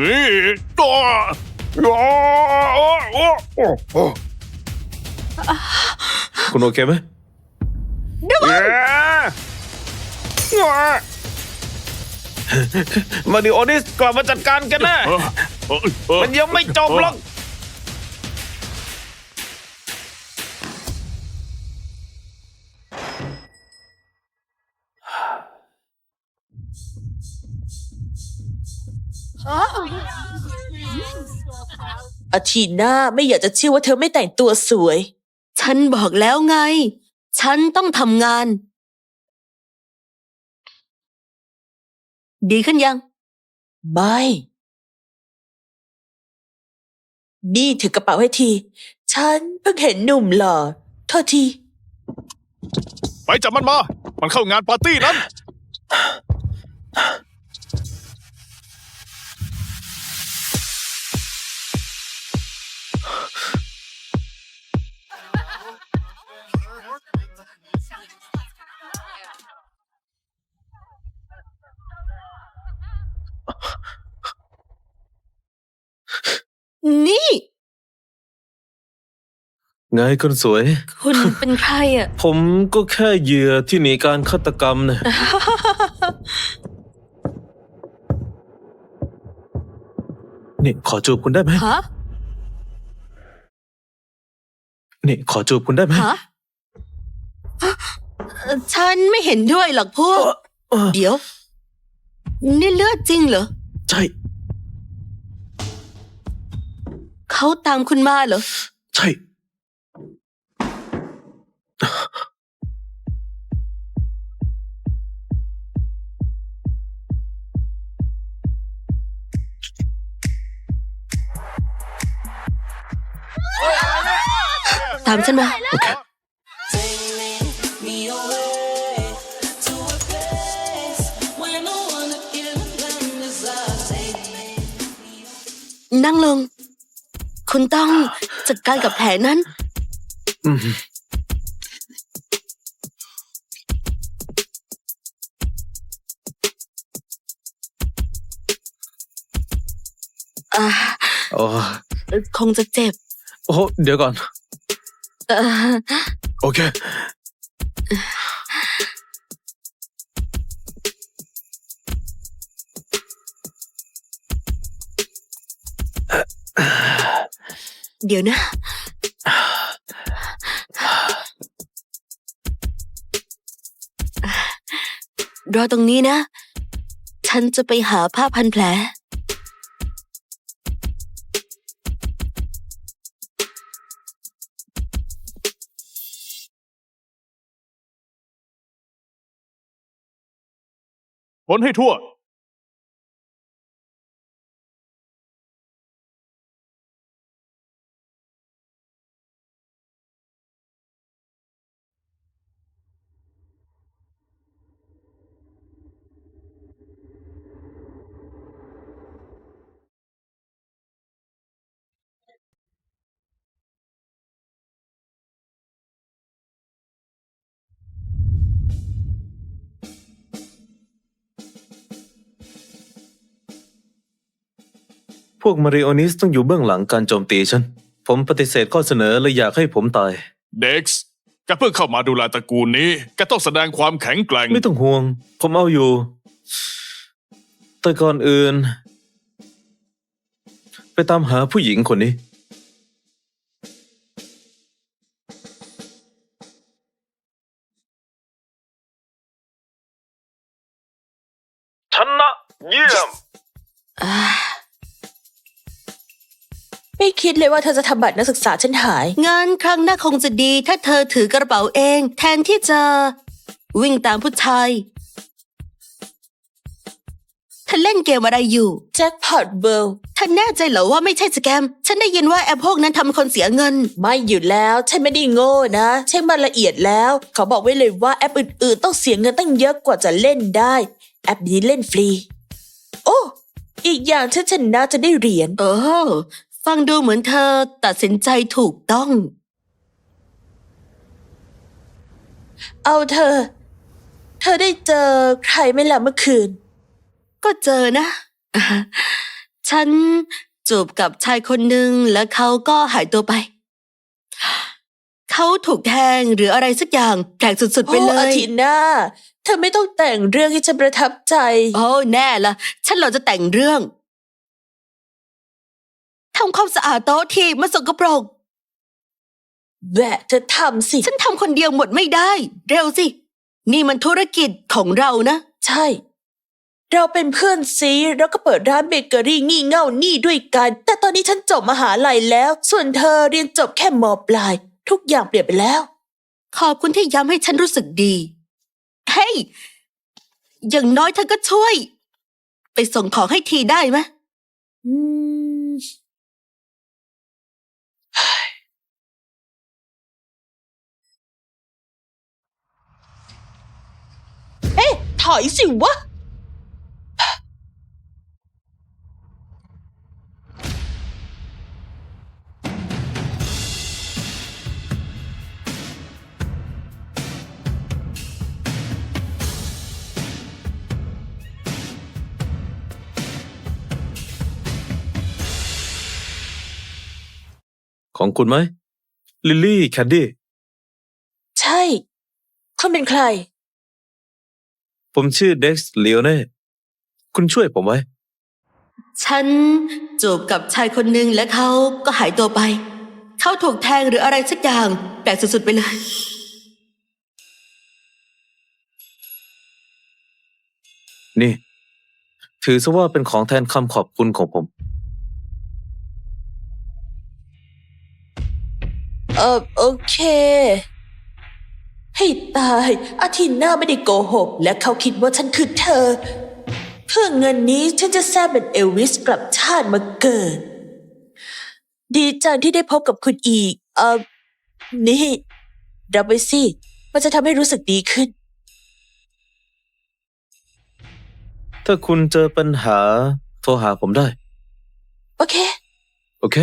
นี่ตัวโอ้โอ้โอ้โอ้คุณโอเคไหมเย้ว้ามาริโอนิสกลับมาจัดการกันนะเออเออเออมันยังไม่จบหรอก อาทีหน้าไม่อยากจะเชื่อว่าเธอไม่แต่งตัวสวย ฉันบอกแล้วไง ฉันต้องทำงาน ดีขึ้นยัง ไม่ นี่ถือกระเป๋าให้ที ฉันเพิ่งเห็นหนุ่มหล่อโทษที ไปจับมันมา มันเข้างานปาร์ตี้นั้นนี่ ไงคนสวย คุณเป็นใครอะ ผมก็แค่เหยื่อที่หนีการฆาตกรรมนะนี่ขอจูบคุณได้ไหมฮะ นี่ขอจูบคุณได้ไหมฮะเอ่อฉันไม่เห็นด้วยหรอกพวก เออเดี๋ยว นี่เลือดจริงเหรอ ใช่ เขาตามคุณมาเหรอ ใช่ ตามฉันมานั่งลง คุณต้องจัดการกับแผลนั้น อืมอ่าโอ้คงจะเจ็บ โอ้ เดี๋ยวก่อนเอ่อ โอเค เดี๋ยวนะ รอตรงนี้นะ ฉันจะไปหาผ้าพันแผล ผลให้ทั่ว พวกมาริโอนิสต้องอยู่เบื้องหลังการโจมตีฉัน ผมปฏิเสธข้อเสนอและอยากให้ผมตาย เด็กซ์แกเพิ่งเข้ามาดูแลตระกูลนี้แกต้องแสดงความแข็งแกร่ง ไม่ต้องห่วง ผมเอาอยู่ แต่ก่อนอื่น ไปตามหาผู้หญิงคนนี้ คิดเลยว่าเธอจะทำบัตรนักศึกษาฉันหาย งานครั้งหน้าคงจะดีถ้าเธอถือกระเป๋าเอง แทนที่จะวิ่งตามผู้ชายเธอเล่นเกมอะไรอยู่ แจ็คพอตเบิลเธอแน่ใจเหรอว่าไม่ใช่สแกม ฉันได้ยินว่าแอปพวกนั้นทำให้คนเสียเงิน ไม่อยู่แล้ว ฉันไม่ได้โง่นะเช็คมาละเอียดแล้ว เขาบอกไว้เลยว่าแอปอื่นๆ ต้องเสียเงินตั้งเยอะกว่าจะเล่นได้ แอปนี้เล่นฟรี โอ้ อีกอย่างถ้าชนะจะได้เหรียญ เออ ฟังดูเหมือนเธอตัดสินใจถูกต้อง เอาเธอ เธอได้เจอใครไหม่ละเมื่อคืน ก็เจอนะ ฉันจูบกับชายคนหนึ่งแล้วเขาก็หายตัวไป เขาถูกแทงหรืออะไรสักอย่างแปลกสุดๆไปเลโอ้อายทิน่าเธอไม่ต้องแต่งเรื่องให้ฉันประทับใจ โอ้แน่ละ ฉันเราจะแต่งเรื่องทำความสะอาดโต๊ะทีมันสกปรกแหวะเธอทำสิ ฉันทำคนเดียวหมดไม่ได้ เร็วสิ นี่มันธุรกิจของเรานะ ใช่ เราเป็นเพื่อนซีแล้วก็เปิดร้านเบเกอรี่งี่เง่านี่ด้วยกัน แต่ตอนนี้ฉันจบมหาลัยแล้ว ส่วนเธอเรียนจบแค่มปลาย ทุกอย่างเปลี่ยนไปแล้ว ขอบคุณที่ย้ำให้ฉันรู้สึกดี เฮ้ย อย่างน้อยเธอก็ช่วย ไปส่งของให้ทีได้ไหมอืม เอ๊ะ ถอยสิวะ ของคุณไหม ลิลลี่ แคนดี้ ใช่ คุณเป็นใคร ผมชื่อเด็กซ์เลโอเน่คุณช่วยผมไว้ ฉันจูบกับชายคนหนึ่งและเขาก็หายตัวไป เขาถูกแทงหรืออะไรสักอย่างแปลกสุดๆไปเลย นี่ ถือซะว่าเป็นของแทนคำขอบคุณของผม เออโอเค ให้ตายอาทิตย์หน้าไม่ได้โกหก และเขาคิดว่าฉันคือเธอ เพื่อเงินนี้ฉันจะแซ่บเป็นเอลวิสกลับชาติมาเกิด ดีจังที่ได้พบกับคุณอีก เออนี่รับไปสิ มันจะทำให้รู้สึกดีขึ้น ถ้าคุณเจอปัญหา โทรหาผมได้ โอเค โอเค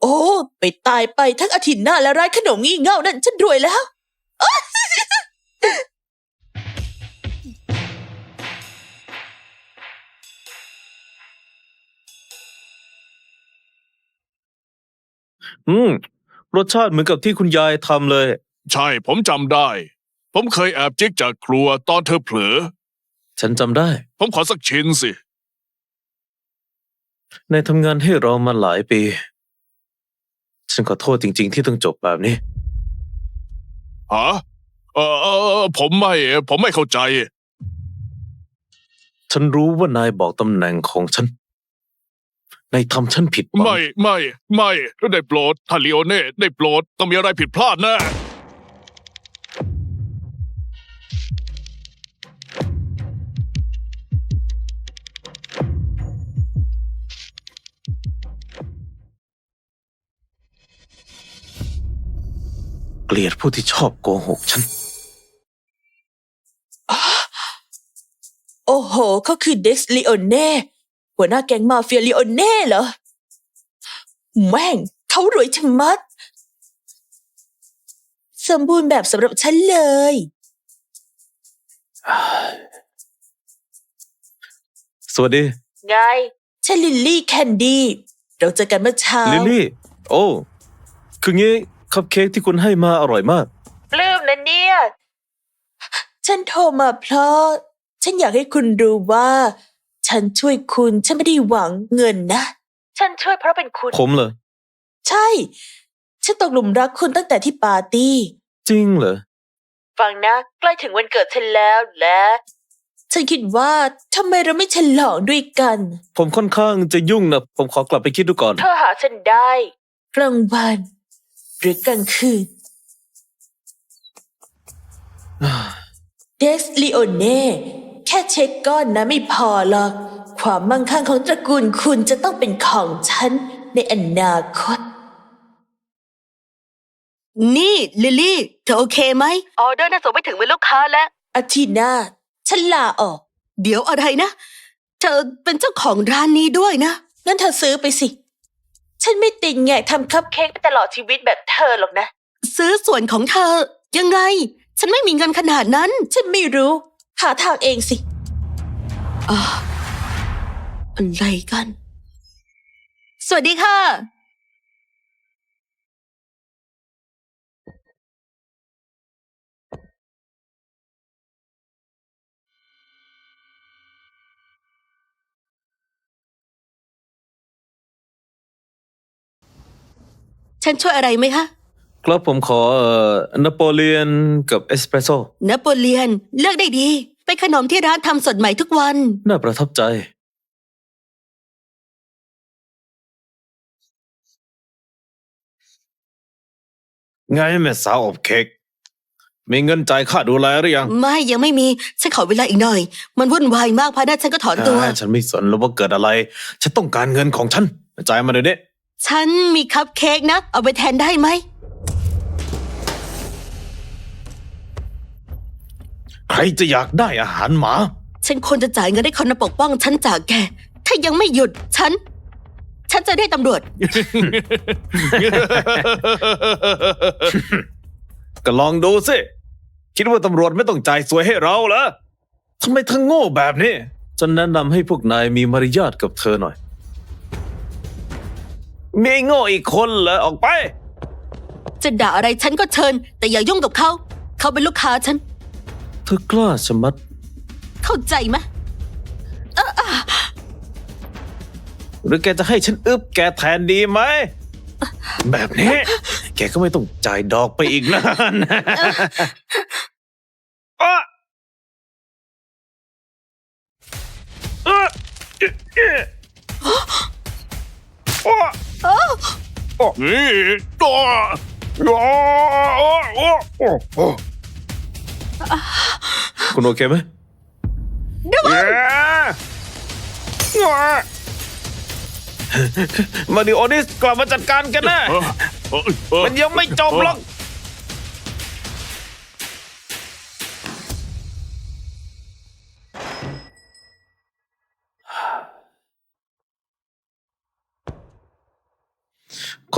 โอ้ ไปตายไปทั้งอาทิตย์หน้าและร้านขนมงี่เง่านั่นฉันรวยแล้ว อืม รสชาติเหมือนกับที่คุณยายทำเลย ใช่ผมจำได้ ผมเคยแอบจิกจากครัวตอนเธอเผลอ ฉันจำได้ ผมขอสักชิ้นสิในทำงานให้เรามาหลายปี ฉันขอโทษจริง ๆ ที่ต้องจบแบบนี้ ฮะเออเออผมไม่ ผมไม่เข้าใจ ฉันรู้ว่านายบอกตำแหน่งของฉัน นายทำฉันผิดหวัง ไม่ ไม่ ไม่ ได้โปรดท่านลีโอเน่ ได้โปรด ต้องมีอะไรผิดพลาดแน่ เกลียดผู้ที่ชอบโกหกฉัน โอ้โห เขาคือเด็กซ์ลีโอเน่หัวหน้าแก๊งมาเฟียลีโอเน่เหรอ แม่ง เขารวยชะมัด สมบูรณ์แบบสำหรับฉันเลย สวัสดี ไง ฉันลิลลี่แคนดี้ เราเจอกันเมื่อเช้า ลิลลี่ โอ้ คืองี้ คัพเค้กที่คุณให้มาอร่อยมาก ปลื้มนะเนี่ย ฉันโทรมาเพราะ ฉันอยากให้คุณรู้ว่า ฉันช่วยคุณฉันไม่ได้หวังเงินนะ ฉันช่วยเพราะเป็นคุณ ผมเหรอ ใช่ ฉันตกหลุมรักคุณตั้งแต่ที่ปาร์ตี้ จริงเหรอ ฟังนะใกล้ถึงวันเกิดฉันแล้วและ ฉันคิดว่าทำไมเราไม่ฉลองด้วยกัน ผมค่อนข้างจะยุ่งนะ ผมขอกลับไปคิดดูก่อน เธอหาฉันได้ กลางวัน หรือกลางคืน เดสลิโอเน่แค่เช็คก้อนนะไม่พอหรอก ความมั่งคั่งของตระกูลคุณจะต้องเป็นของฉันในอนาคต นี่ ลิลลี่ เธอโอเคไหม ออเดอร์น่าส่งไปถึงมือลูกค้าแล้ว อาทิตย์หน้าฉันลาออก เดี๋ยวอะไรนะ เธอเป็นเจ้าของร้านนี้ด้วยนะ งั้นเธอซื้อไปสิ ฉันไม่ติดแงกทำคัพเค้กไปตลอดชีวิตแบบเธอหรอกนะ ซื้อส่วนของเธอ ยังไง ฉันไม่มีเงินขนาดนั้น ฉันไม่รู้ หาทางเองสิอ่าอะไรกัน สวัสดีค่ะ ฉันช่วยอะไรไหมคะครับผมขอเอ่อนโปเลียนกับเอสเปรสโซ่นโปเลียนเลือกได้ดี ไปนขนมที่ร้านทำสดใหม่ทุกวัน น่าประทับใจ ไงแม่สาวอบเค้กมีเงินจ่ายค่าดูแลหรือยังไม่ยังไม่มี ฉันขอเวลาอีกหน่อย มันวุ่นวายมากพอหน้าฉันก็ถอนตัว อ่าฉันไม่สนแล้วว่าเกิดอะไร ฉันต้องการเงินของฉัน จ่ายมาเดี๋ยวนี้ ฉันมีคัพเค้กนะ เอาไปแทนได้ไหม ใครจะอยากได้อาหารหมา ฉันควรจะจ่ายเงินให้คนมาปกป้อง ฉันจากแก ถ้ายังไม่หยุดฉัน ฉันจะได้ตำรวจ ก็ลองดูสิ คิดว่าตำรวจไม่ต้องจ่ายสวยให้เราเหรอทำไมเธอโง่แบบนี้ ฉันแนะนำให้พวกนายมีมารยาทกับเธอหน่อย มีไอ้โง่อีกคนเหรอออกไป จะด่าอะไรฉันก็เชิญ แต่อย่ายุ่งกับเขา เขาเป็นลูกค้าฉัน เธอกล้าชะมัดเข้าใจไหมหรือแกจะให้ฉันอึบแกแทนดีไหม แบบนี้ แกก็ไม่ต้องจ่ายดอกไปอีกนานอ๊ะอ๊ะอ๊ะ นี่ตัวตัวคุณโอเคไหมมาดิโอนิสกลับมาจัดการกันนะมันยังไม่จบหรอก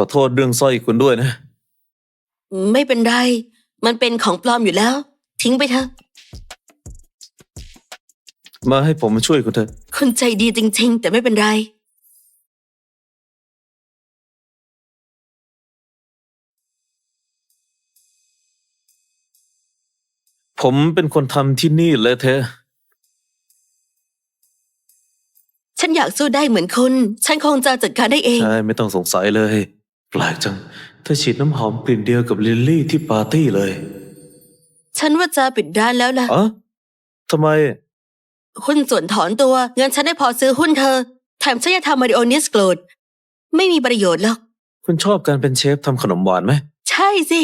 อโทษเรื่องสร้อยคุณด้วยนะ ไม่เป็นไร มันเป็นของปลอมอยู่แล้ว ทิ้งไปเถอะ มาให้ผมมาช่วยคุณเถอะคุณใจดีจริง ๆ แต่ไม่เป็นไร ผมเป็นคนทำที่นี่เลยเธอฉันอยากสู้ได้เหมือนคุณ ฉันคงจะจัดการได้เอง ใช่ ไม่ต้องสงสัยเลย แปลกจังเธอฉีดน้ำหอมกลิ่นเดียวกับลิลลี่ที่ปาร์ตี้เลย ฉันว่าจะปิดร้านแล้วล่ะอ๋อทำไม หุ้นส่วนถอนตัว เงินฉันได้พอซื้อหุ้นเธอ แถมฉันจะทำมาริโอนิสโกรธ ไม่มีประโยชน์หรอก คุณชอบการเป็นเชฟทำขนมหวานไหม ใช่สิ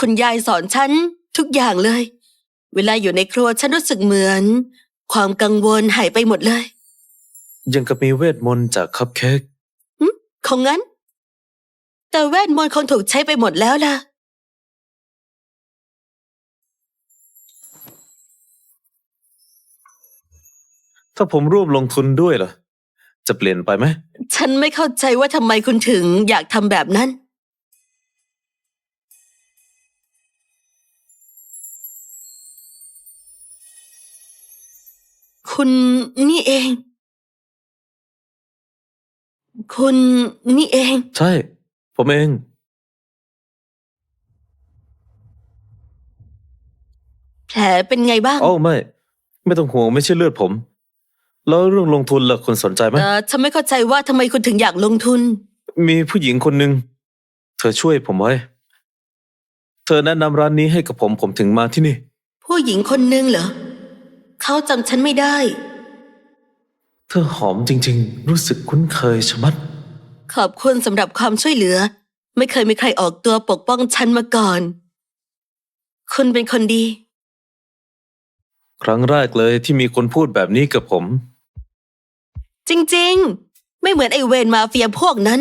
คุณยายสอนฉันทุกอย่างเลย เวลาอยู่ในครัวฉันรู้สึกเหมือน ความกังวลหายไปหมดเลย ยังกับมีเวทมนต์จากคัพเค้กคงงั้น แต่เวทมนต์คงถูกใช้ไปหมดแล้วล่ะ ถ้าผมร่วมลงทุนด้วยล่ะจะเปลี่ยนไปไหม ฉันไม่เข้าใจว่าทำไมคุณถึงอยากทำแบบนั้น คุณนี่เอง คุณนี่เอง ใช่ ผมเอง แผลเป็นไงบ้างเอ้าไม่ ไม่ต้องห่วงไม่ใช่เลือดผม แล้วเรื่องลงทุนล่ะคุณสนใจไหม เออฉันไม่เข้าใจว่าทำไมคุณถึงอยากลงทุน มีผู้หญิงคนหนึ่งเธอช่วยผมไว้ เธอแนะนำร้านนี้ให้กับผมผมถึงมาที่นี่ ผู้หญิงคนนึงเหรอ เขาจำฉันไม่ได้ เธอหอมจริง ๆ รู้สึกคุ้นเคยชะมัด ขอบคุณสำหรับความช่วยเหลือ ไม่เคยมีใครออกตัวปกป้องฉันมาก่อน คุณเป็นคนดี ครั้งแรกเลยที่มีคนพูดแบบนี้กับผม จริงๆ ไม่เหมือนไอเวนมาเฟียพวกนั้น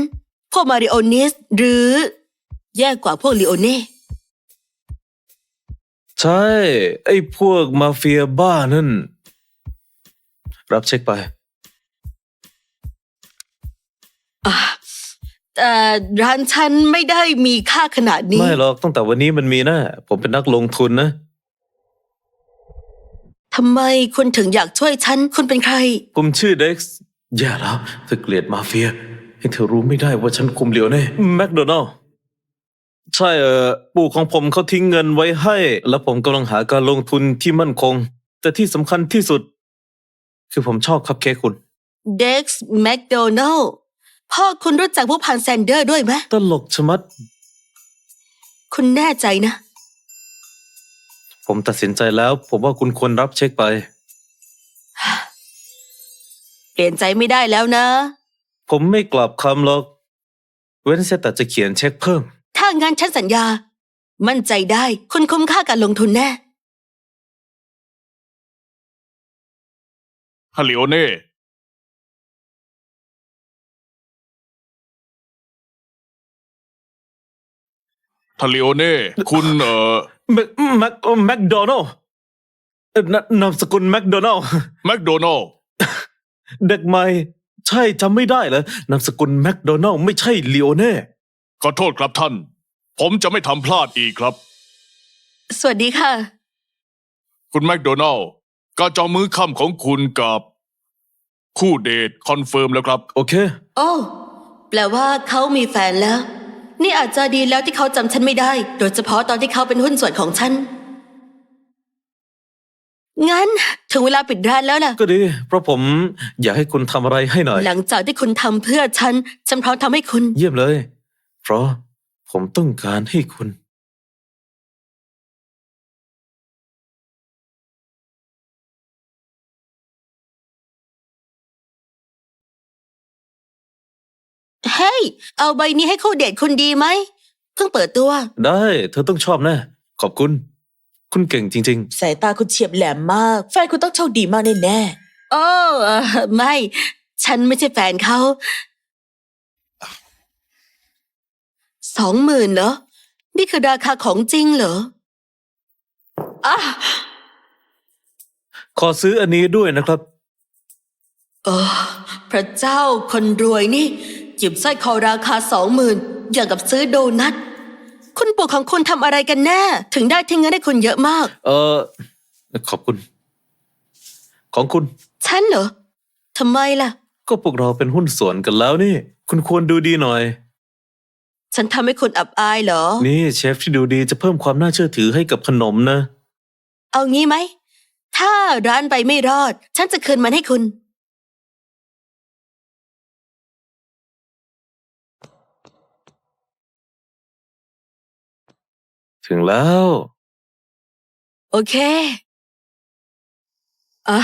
พวกมาริโอนิส หรือ แย่กว่าพวกลิโอเน่ใช่ ไอ้พวกมาเฟียบ้านั่น รับเช็คไป ร้านฉันไม่ได้มีค่าขนาดนี้ ไม่หรอกตั้งแต่วันนี้มันมีนะผมเป็นนักลงทุนนะทำไมคุณถึงอยากช่วยฉันคุณเป็นใคร ผมชื่อเด็กซ์แย่แล้วเธอเกลียดมาเฟีย ให้เธอรู้ไม่ได้ว่าฉันคุมเหลียวแน่แมคโดนัลใช่เออปู่ของผมเขาทิ้งเงินไว้ให้ แล้วผมกำลังหาการลงทุนที่มั่นคง แต่ที่สำคัญที่สุด คือผมชอบคัพเค้กคุณเด็กซ์แมคโดนัล พ่อคุณรู้จักผู้พันแซนเดอร์ด้วยไหมตลกชะมัด คุณแน่ใจนะ ผมตัดสินใจแล้ว ผมว่าคุณควรรับเช็คไป เปลี่ยนใจไม่ได้แล้วนะ ผมไม่กลับคำหรอก เว้นเสียแต่จะเขียนเช็คเพิ่ม ถ้างั้นฉันสัญญา มั่นใจได้คุณคุ้มค่าการลงทุนแน่ ฮัลโหลเน่ ทาลิโอเน่คุณเอ่อแมคแมคแมคโดนัลเอ่อนนามสกุลแมคโดนัลแมคโดนัลเด็กใหม่ ใช่จำไม่ได้เหรอนามสกุลแมคโดนัลไม่ใช่ลีโอเน่ขอโทษครับท่าน ผมจะไม่ทำพลาดอีกครับ สวัสดีค่ะ คุณแมคโดนัลการจองมื้อค่ำของคุณกับ คู่เดทคอนเฟิร์มแล้วครับ โอเค โอ้ แปลว่าเขามีแฟนแล้ว นี่อาจจะดีแล้วที่เขาจำฉันไม่ได้ โดยเฉพาะตอนที่เขาเป็นหุ้นส่วนของฉัน งั้น ถึงเวลาปิดร้านแล้วล่ะ ก็ดี เพราะผมอยากให้คุณทำอะไรให้หน่อย หลังจากที่คุณทำเพื่อฉัน ฉันพร้อมทำให้คุณ เยี่ยมเลย เพราะผมต้องการให้คุณ เฮ้ย เอาใบนี้ให้คู่เดทคุณดีไหม เพิ่งเปิดตัว ได้ เธอต้องชอบแน่ขอบคุณ คุณเก่งจริง สายตาคุณเฉียบแหลมมาก แฟนคุณต้องโชคดีมากแน่โอ้เอ่อไม่ ฉันไม่ใช่แฟนเขา สองหมื่นเหรอ นี่คือราคาของจริงเหรออะๆ ขอซื้ออันนี้ด้วยนะครับเออพระเจ้าคนรวยนี่ หยิบสร้อยคอราคาสองหมื่นอย่างกับซื้อโดนัทคุณปู่ของคุณทำอะไรกันแน่ ถึงได้ทิ้งเงินให้คุณเยอะมาก เออ ขอบคุณ ของคุณ ฉันเหรอทำไมล่ะ ก็พวกเราเป็นหุ้นส่วนกันแล้วนี่ คุณควรดูดีหน่อย ฉันทำให้คุณอับอายเหรอ นี่เชฟที่ดูดีจะเพิ่มความน่าเชื่อถือให้กับขนมนะ เอางี้ไหม ถ้าร้านไปไม่รอด ฉันจะคืนมันให้คุณ ถึงแล้ว โอเค อะ